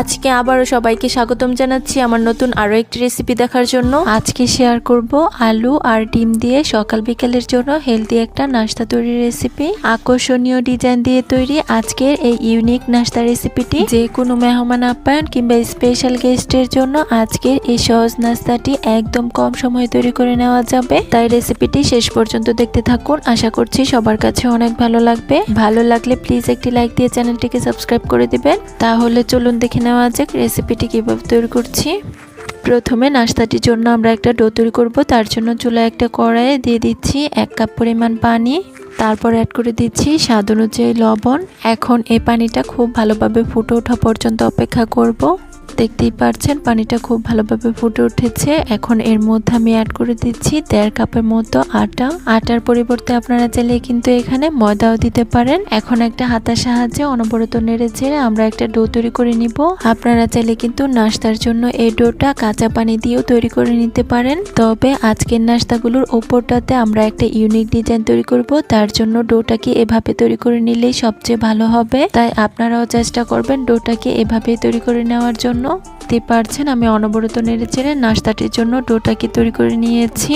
আজকে আবারও সবাইকে স্বাগতম জানাচ্ছি আমার নতুন আরও একটি রেসিপি দেখার জন্য। আজকে শেয়ার করব আলু আর ডিম দিয়ে সকাল বিকেলের জন্য হেলদি একটা নাস্তা তৈরির রেসিপি আকর্ষণীয় ডিজাইন দিয়ে তৈরি আজকের এই ইউনিক নাস্তা রেসিপিটি যে কোনো মেহমান আপ্যায়ন কিংবা স্পেশাল গেস্টের জন্য আজকের এই সহজ নাস্তাটি একদম কম সময়ে তৈরি করে নেওয়া যাবে। তাই রেসিপিটি শেষ পর্যন্ত দেখতে থাকুন। আশা করছি সবার কাছে অনেক ভালো লাগবে। ভালো লাগলে প্লিজ একটি লাইক দিয়ে চ্যানেলটিকে সাবস্ক্রাইব করে দিবেন। তাহলে চলুন দেখে নেওয়া যাক রেসিপিটি কীভাবে তৈরি করছি। প্রথমে নাস্তাটির জন্য আমরা একটা ডো তৈরি করব, তার জন্য চুলা একটা কড়াইয়ে দিয়ে দিচ্ছি এক কাপ পরিমাণ পানি, তারপর অ্যাড করে দিচ্ছি স্বাদ অনুযায়ী লবণ। এখন এই পানিটা খুব ভালোভাবে ফুটে ওঠা পর্যন্ত অপেক্ষা করব। দেখতেই পারছেন, পানিটা খুব ভালোভাবে ফুটে উঠেছে। এখন এর মধ্যে আমি অ্যাড করে দিচ্ছি দেড় কাপের মতো আটা। আটার পরিবর্তে আপনারা চাইলে কিন্তু এখানে ময়দাও দিতে পারেন। এখন একটা হাতার সাহায্যে অনবরত নেড়ে ছেড়ে আমরা একটা ডো তৈরি করে নিব। আপনারা চাইলে কিন্তু নাস্তার জন্য এই ডোটা কাঁচা পানি দিয়েও তৈরি করে নিতে পারেন। তবে আজকের নাস্তাগুলোর ওপরটাতে আমরা একটা ইউনিক ডিজাইন তৈরি করব। তার জন্য ডোটাকে এভাবে তৈরি করে নিলেই সবচেয়ে ভালো হবে। তাই আপনারাও চেষ্টা করবেন ডোটাকে এভাবেই তৈরি করে নেওয়ার জন্য। দেখতে পারছেন, আমি অনবরত নেড়ে চেড়ে নাস্তাটির জন্য ডোটাকে তৈরি করে নিয়েছি।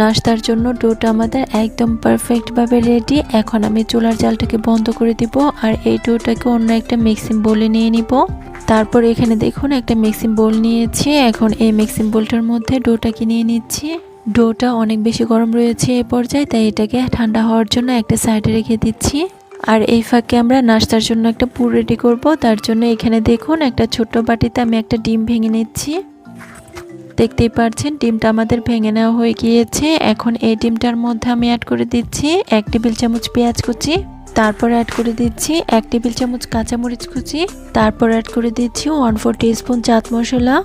নাস্তার জন্য ডোটা আমাদের একদম পারফেক্টভাবে রেডি এখন আমি চুলার জালটাকে বন্ধ করে দিব আর এই ডোটাকে অন্য একটা মিক্সিং বলে নিয়ে নিব। তারপর এখানে দেখুন, একটা মিক্সিং বোল নিয়েছি। এখন এই মিক্সিং বোলটার মধ্যে ডোটাকে নিয়ে নিচ্ছি। ডোটা অনেক বেশি গরম রয়েছে এই পর্যায়ে, তাই এটাকে ঠান্ডা হওয়ার জন্য একটা সাইডে রেখে দিচ্ছি। আর এই ফাঁকে আমরা নাস্তার জন্য একটা পুর রেডি করব। তার জন্য এখানে দেখুন, একটা ছোট্ট বাটিতে আমি একটা ডিম ভেঙে নিচ্ছি। দেখতেই পাচ্ছেন ডিমটা আমাদের ভেঙে নেওয়া হয়ে গিয়েছে। এখন এই ডিমটার মধ্যে আমি অ্যাড করে দিচ্ছি এক টেবিল চামচ পেঁয়াজ কুচি। তারপর অ্যাড করে দিচ্ছি এক টেবিল চামচ কাঁচামরিচ কুচি। তারপর অ্যাড করে দিচ্ছি one four spoon chaat masala.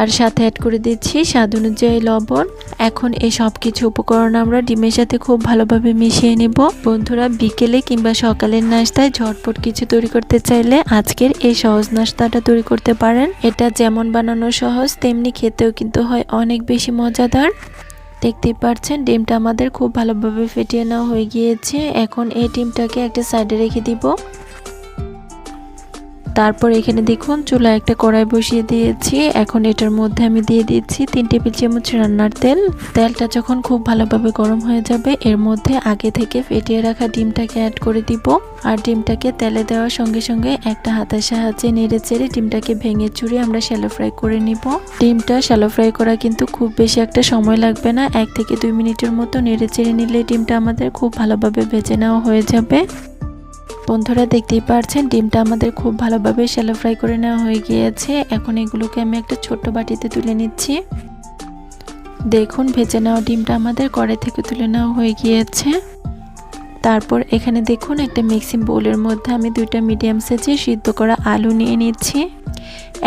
আর সাথে অ্যাড করে দিচ্ছি স্বাদ অনুযায়ী লবণ। এখন এই সব কিছু উপকরণ আমরা ডিমের সাথে খুব ভালোভাবে মিশিয়ে নেব। বন্ধুরা, বিকেলে কিংবা সকালের নাস্তায় ঝটপট কিছু তৈরি করতে চাইলে আজকের এই সহজ নাস্তাটা তৈরি করতে পারেন। এটা যেমন বানানো সহজ, তেমনি খেতেও কিন্তু হয় অনেক বেশি মজাদার। দেখতেই পাচ্ছেন, ডিমটা আমাদের খুব ভালোভাবে ফেটিয়ে নেওয়া হয়ে গিয়েছে। এখন এই ডিমটাকে একটা সাইডে রেখে দিব। তারপর এখানে দেখুন চুলা একটা কড়াই বসিয়ে দিয়েছি। এখন এটার মধ্যে আমি দিয়ে দিচ্ছি তিন টেবিল চামচ রান্নার তেল। তেলটা যখন খুব ভালোভাবে গরম হয়ে যাবে, এর মধ্যে আগে থেকে ফেটিয়ে রাখা ডিমটাকে অ্যাড করে দিব। আর ডিমটাকে তেলে দেওয়ার সঙ্গে সঙ্গে একটা হাতের সাহায্যে নেড়ে চেড়ে ডিমটাকে ভেঙে চুড়ে আমরা শ্যালো ফ্রাই করে নিব। ডিমটা শ্যালো ফ্রাই করা কিন্তু খুব বেশি একটা সময় লাগবে না। এক থেকে দুই মিনিটের মতো নেড়ে চেড়ে নিলে ডিমটা আমাদের খুব ভালোভাবে ভেজে নেওয়া হয়ে যাবে। বন্ধুরা দেখতেই পারছেন, ডিমটা আমাদের খুব ভালোভাবে শ্যালো ফ্রাই করে নেওয়া হয়ে গিয়েছে। এখন এগুলোকে আমি একটা ছোট্ট বাটিতে তুলে নিচ্ছি। দেখুন, ভেজে নেওয়া ডিমটা আমাদের কড়াই থেকে তুলে নেওয়া হয়ে গিয়েছে। তারপর এখানে দেখুন, একটা মিক্সিং বোলের মধ্যে আমি দুইটা মিডিয়াম সাইজে সিদ্ধ করা আলু নিয়ে নিচ্ছি।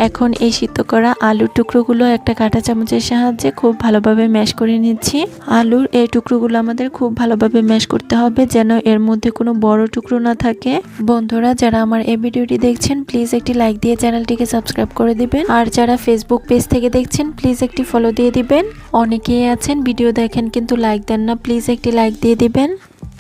এখন এই সিদ্ধ করা আলুর টুকরোগুলো একটা কাঁটা চামচের সাহায্যে খুব ভালোভাবে ম্যাশ করে নিচ্ছি। আলুর এই টুকরোগুলো আমাদের খুব ভালোভাবে ম্যাশ করতে হবে যেন এর মধ্যে কোনো বড় টুকরো না থাকে। বন্ধুরা, যারা আমার এই ভিডিওটি দেখছেন, প্লিজ একটি লাইক দিয়ে চ্যানেলটিকে সাবস্ক্রাইব করে দিবেন। আর যারা ফেসবুক পেজ থেকে দেখছেন, প্লিজ একটি ফলো দিয়ে দিবেন। অনেকেই আছেন, ভিডিও দেখেন কিন্তু লাইক দেন না, প্লিজ একটি লাইক দিয়ে দিবেন।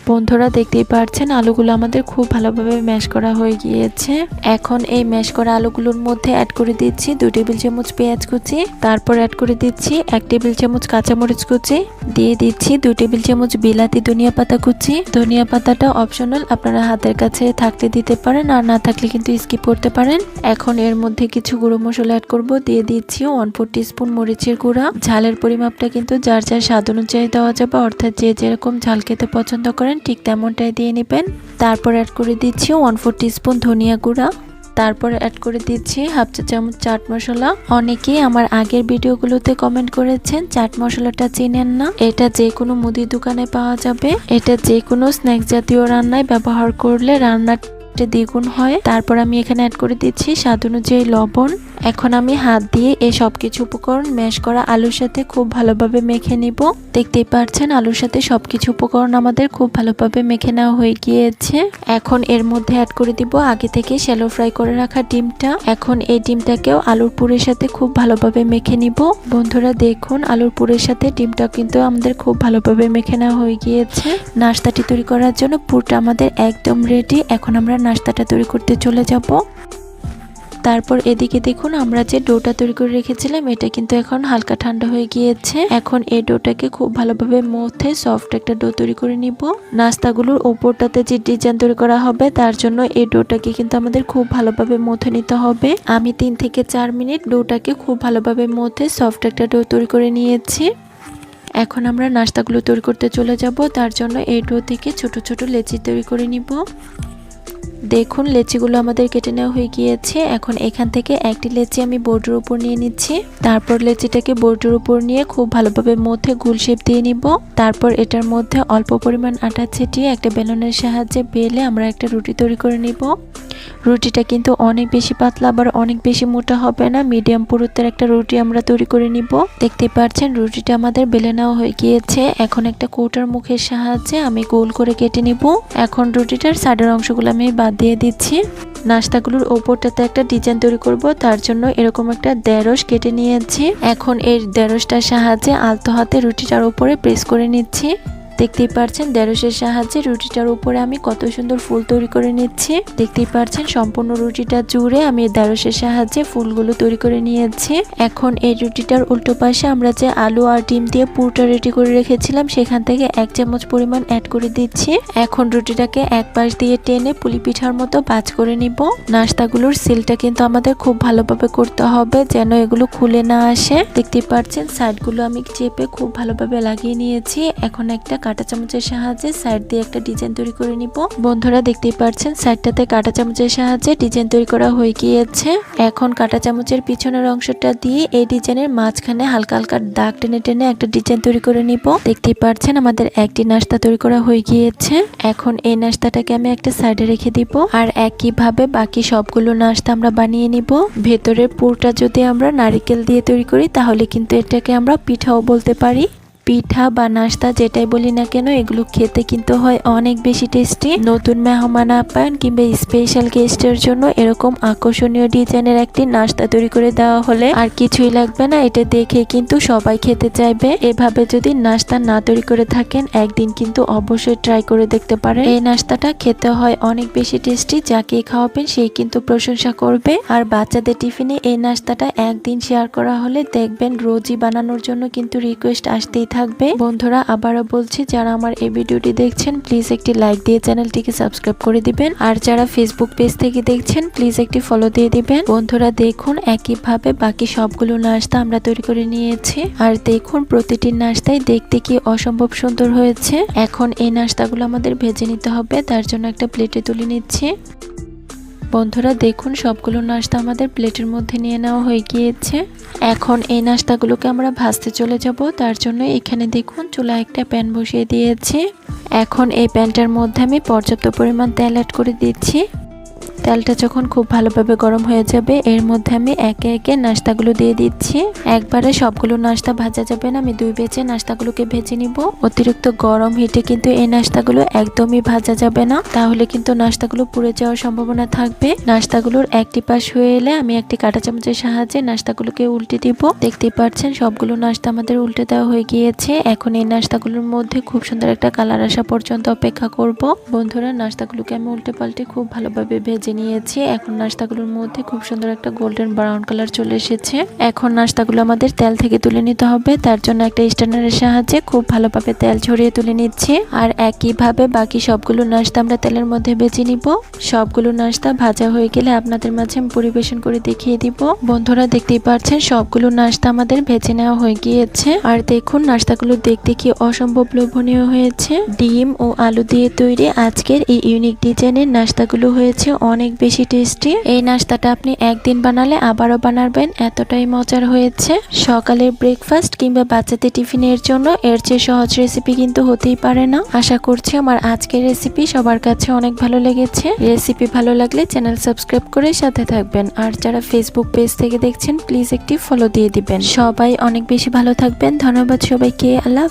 বন্ধুরা দেখতেই পারছেন, আলুগুলো আমাদের খুব ভালোভাবে ম্যাশ করা হয়ে গিয়েছে। এখন এই ম্যাশ করা আলুগুলোর মধ্যে অ্যাড করে দিচ্ছি দুই টেবিল চামচ পেঁয়াজ কুচি, তারপর অ্যাড করে দিচ্ছি এক টেবিল চামচ কাঁচামরিচ কুচি, দিয়ে দিচ্ছি দুই টেবিল চামচ বিলাতি ধনিয়া পাতা কুচি। ধনিয়া পাতাটা অপশনাল আপনারা হাতের কাছে থাকতে দিতে পারেন, আর না থাকলে কিন্তু স্কিপ করতে পারেন। এখন এর মধ্যে কিছু গুঁড়ো মশলা অ্যাড করব, দিয়ে দিচ্ছি ওয়ান ফোর স্পুন মরিচের গুঁড়া। ঝালের পরিমাপটা কিন্তু যার যার স্বাদ অনুযায়ী দেওয়া যাবে, অর্থাৎ যে যেরকম ঝাল খেতে পছন্দ করেন ঠিক তেমনটাই দিয়ে নেবেন। তারপর অ্যাড করে দিচ্ছি ওয়ান ফোর স্পুন ধনিয়া গুঁড়া। তারপর অ্যাড করে দিচ্ছি হাফ চা চামচ চাট মশলা। অনেকেই আমার আগের ভিডিওগুলোতে কমেন্ট করেছেন, চাট মশলাটা চিনেন না। এটা যে কোনো মুদি দোকানে পাওয়া যাবে। এটা যে কোনো স্ন্যাক্স জাতীয় রান্নায় ব্যবহার করলে রান্নার দ্বিগুণ হয়। তারপর আমি এখানে অ্যাড করে দিচ্ছি স্বাদ অনুযায়ী লবণ। এখন আমি হাত দিয়ে এই সব কিছু উপকরণ ম্যাশ করা আলুর সাথে খুব ভালোভাবে মেখে নিব। দেখতেই পাচ্ছেন, আলুর সাথে সব কিছু উপকরণ আমাদের খুব ভালোভাবে মেখে নেওয়া হয়ে গিয়েছে। এখন এর মধ্যে অ্যাড করে দিব আগে থেকে শ্যালো ফ্রাই করে রাখা ডিমটা। এখন এই ডিমটাকেও আলুর পুরের সাথে খুব ভালোভাবে মেখে নিব। বন্ধুরা দেখুন, আলুর পুরের সাথে ডিমটা কিন্তু আমাদের খুব ভালোভাবে মেখে নেওয়া হয়ে গিয়েছে। নাস্তাটি তৈরি করার জন্য পুরটা আমাদের একদম রেডি এখন আমরা নাস্তাটা তৈরি করতে চলে যাব। তারপর এদিকে দেখুন আমরা যে ডোটা তৈরি করে রেখেছিলাম, এটা কিন্তু এখন হালকা ঠান্ডা হয়ে গিয়েছে। এখন এই ডোটাকে খুব ভালোভাবে মথে সফট একটা ডো তৈরি করে নিব। নাস্তাগুলোর ওপরটাতে যে ডিজাইন তৈরি করা হবে, তার জন্য এই ডোটাকে কিন্তু আমাদের খুব ভালোভাবে মথে নিতে হবে। আমি তিন থেকে চার মিনিট ডোটাকে খুব ভালোভাবে মথে সফট একটা ডো তৈরি করে নিয়েছি। এখন আমরা নাস্তাগুলো তৈরি করতে চলে যাব। তার জন্য এই ডো থেকে ছোট ছোট লেচি তৈরি করে নিব। দেখুন, লেচিগুলো আমাদের কেটে নেওয়া হয়ে গিয়েছে। এখন এখান থেকে একটি লেচি আমি বোর্ডের উপর নিয়ে নিচ্ছি। তারপর লেচিটাকে বোর্ডের উপর নিয়ে খুব ভালোভাবে মধ্যে গুল শেপ দিয়ে নিব। তারপর এটার মধ্যে অল্প পরিমাণ আটা ছিটিয়ে একটা বেলনের সাহায্যে বেলে আমরা একটা রুটি তৈরি করে নিব। রুটিটা কিন্তু অনেক বেশি পাতলা, আবার অনেক বেশি মোটা হবে না। মিডিয়াম পুরুত্বের একটা রুটি আমরা তৈরি করে নিব। দেখতে পাচ্ছেন, রুটিটা আমাদের বেলে নেওয়া হয়ে গিয়েছে। এখন একটা কৌটার মুখের সাহায্যে আমি গোল করে কেটে নিব। এখন রুটিটার সাইডের অংশগুলো আমি বাদ দিয়ে দিচ্ছি। নাস্তাগুলোর ওপরটাতে একটা ডিজাইন তৈরি করব, তার জন্য এরকম একটা দেড়স কেটে নিয়েছি। এখন এই দেড়সটার সাহায্যে আলতো হাতে রুটিটার উপরে প্রেস করে নিচ্ছি। দেখতেই পারছেন দেড়শের সাহায্যে রুটিটার উপরে আমি কত সুন্দর ফুল তৈরি করে নিচ্ছি। দেখতেই পারছেন সম্পূর্ণ রুটিটা জুড়ে আমি দেড়শের সাহায্যে ফুলগুলো তৈরি করে নিয়েছি। এখন এই রুটিটার উল্টো পাশে আমরা যে আলু আর ডিম দিয়ে পুরোটা রেডি করে রেখেছিলাম, সেখান থেকে এক চামচ পরিমাণ অ্যাড করে দিচ্ছি। এখন রুটিটাকে এক পাশ দিয়ে টেনে পুলি পিঠার মতো বাজ করে নিব। নাস্তাগুলোর সিলটা কিন্তু আমাদের খুব ভালোভাবে করতে হবে যেন এগুলো খুলে না আসে। দেখতেই পাচ্ছেন সাইডগুলো আমি চেপে খুব ভালোভাবে লাগিয়ে নিয়েছি। এখন একটা কাঁটা চামচের সাহায্যে সাইড দিয়ে একটা ডিজাইন তৈরি করে নিব। বন্ধুরা দেখতেই পাচ্ছেন সাইডটাতে কাঁটা চামচের সাহায্যে ডিজাইন তৈরি করা হয়ে গিয়েছে। এখন কাঁটা চামচের পিছনের অংশটা দিয়ে এই ডিজাইনের মাঝখানে হালকা হালকা দাগ টেনে টেনে একটা ডিজাইন তৈরি করে নিব। দেখতেই পাচ্ছেন আমাদের একটি নাস্তা তৈরি করা হয়ে গিয়েছে। এখন এই নাস্তাটাকে আমি একটা সাইডে রেখে দিব আর একইভাবে বাকি সবগুলো নাস্তা আমরা বানিয়ে নিব। ভেতরের পুরটা যদি আমরা নারিকেল দিয়ে তৈরি করি, তাহলে কিন্তু এটাকে আমরা পিঠাও বলতে পারি। পিঠা বা নাস্তা যেটাই বলি না কেন, এগুলো খেতে কিন্তু হয় অনেক বেশি টেস্টি নতুন মেহমান আপ্যায়ন কিংবা স্পেশাল গেস্টের জন্য এরকম আকর্ষণীয় ডিজাইনের একটি নাস্তা তৈরি করে দেওয়া হলে আর কিছুই লাগবে না, এটা দেখে কিন্তু সবাই খেতে চাইবে। এভাবে যদি নাস্তা না তৈরি করে থাকেন, একদিন কিন্তু অবশ্যই ট্রাই করে দেখতে পারেন। এই নাস্তাটা খেতে হয় অনেক বেশি টেস্টি যাকে খাওয়াবেন সেই কিন্তু প্রশংসা করবে। আর বাচ্চাদের টিফিনে এই নাস্তাটা একদিন শেয়ার করা হলে দেখবেন রোজই বানানোর জন্য কিন্তু রিকোয়েস্ট আসতেই থাকবে। বন্ধুরা, আবারও বলছি, যারা আমার এই ভিডিওটি দেখছেন প্লিজ একটি লাইক দিয়ে চ্যানেলটিকে সাবস্ক্রাইব করে দিবেন। আর যারা ফেসবুক পেজ থেকে দেখছেন প্লিজ একটি ফলো দিয়ে দিবেন। বন্ধুরা, দেখুন, একইভাবে বাকি সবগুলো নাস্তা আমরা তৈরি করে নিয়েছি। আর দেখুন, প্রতিটি নাস্তাই দেখতে কি অসম্ভব সুন্দর হয়েছে। এখন এই নাস্তাগুলো আমাদের ভেজে নিতে হবে, তার জন্য একটা প্লেটে তুলে নিচ্ছি। বন্ধুরা, দেখুন, সবগুলো নাস্তা আমাদের প্লেটের মধ্যে নিয়ে নেওয়া হয়ে গিয়েছে। এখন এই নাস্তাগুলোকে আমরা ভাজতে চলে যাব। তার জন্য এখানে দেখুন চুলা একটা প্যান বসিয়ে দিয়েছি। এখন এই প্যানটার মধ্যে আমি পর্যাপ্ত পরিমাণ তেল অ্যাড করে দিচ্ছি। তেলটা যখন খুব ভালোভাবে গরম হয়ে যাবে, এর মধ্যে আমি একে একে নাস্তাগুলো দিয়ে দিচ্ছি। একবারে সবগুলো নাস্তা ভাজা যাবে না, আমি দুই বেচে নাস্তাগুলোকে ভেজে নিব। অতিরিক্ত গরম হিটে কিন্তু এই নাস্তাগুলো একদমই ভাজা যাবে না, তাহলে কিন্তু নাস্তাগুলো পুড়ে যাওয়ার সম্ভাবনা থাকবে। নাস্তাগুলোর একটি পাশ হয়ে এলে আমি একটি কাঁটা চামচের সাহায্যে নাস্তাগুলোকে উল্টে দিব। দেখতেই পাচ্ছেন, সবগুলো নাস্তা আমাদের উল্টে দেওয়া হয়ে গিয়েছে। এখন এই নাস্তাগুলোর মধ্যে খুব সুন্দর একটা কালার আসা পর্যন্ত অপেক্ষা করব। বন্ধুরা, নাস্তাগুলোকে আমি উল্টে পাল্টে খুব ভালোভাবে ভেজে নিয়েছি। এখন নাস্তাগুলোর মধ্যে খুব সুন্দর একটা গোল্ডেন ব্রাউন কালার চলে এসেছে। এখন নাস্তাগুলো আমাদের তেল থেকে তুলে নিতে হবে। তার জন্য একটা স্ট্যান্ডারের সাহায্যে খুব ভালোভাবে তেল ছড়িয়ে তুলে নিচ্ছি। আর একইভাবে বাকি সবগুলো নাস্তা আমরা তেলের মধ্যে বেছে নিব। সবগুলো নাস্তা ভাজা হয়ে গেলে আপনাদের মাঝে পরিবেশন করে দেখিয়ে দিব। বন্ধুরা, দেখতেই পাচ্ছেন, সবগুলো নাস্তা আমাদের ভেজে নেওয়া হয়ে গিয়েছে। আর দেখুন, নাস্তাগুলো দেখতে কি অসম্ভব লোভনীয় হয়েছে। ডিম ও আলু দিয়ে তৈরি আজকের এই ইউনিক ডিজাইনের নাস্তাগুলো হয়েছে অনেক অনেক বেশি টেস্টি এই নাস্তাটা আপনি একদিন বানালে আবারও বানাবেন, এতটাই মজার হয়েছে। সকালের ব্রেকফাস্ট কিংবা বাচ্চাদের টিফিনের জন্য এর চেয়ে সহজ রেসিপি কিন্তু হতেই পারে না। আশা করছি আমার আজকের রেসিপি সবার কাছে অনেক ভালো লেগেছে। রেসিপি ভালো লাগলে চ্যানেল সাবস্ক্রাইব করে সাথে থাকবেন। আর যারা ফেসবুক পেজ থেকে দেখছেন প্লিজ একটি ফলো দিয়ে দিবেন। সবাই অনেক বেশি ভালো থাকবেন। ধন্যবাদ সবাইকে। আল্লাহ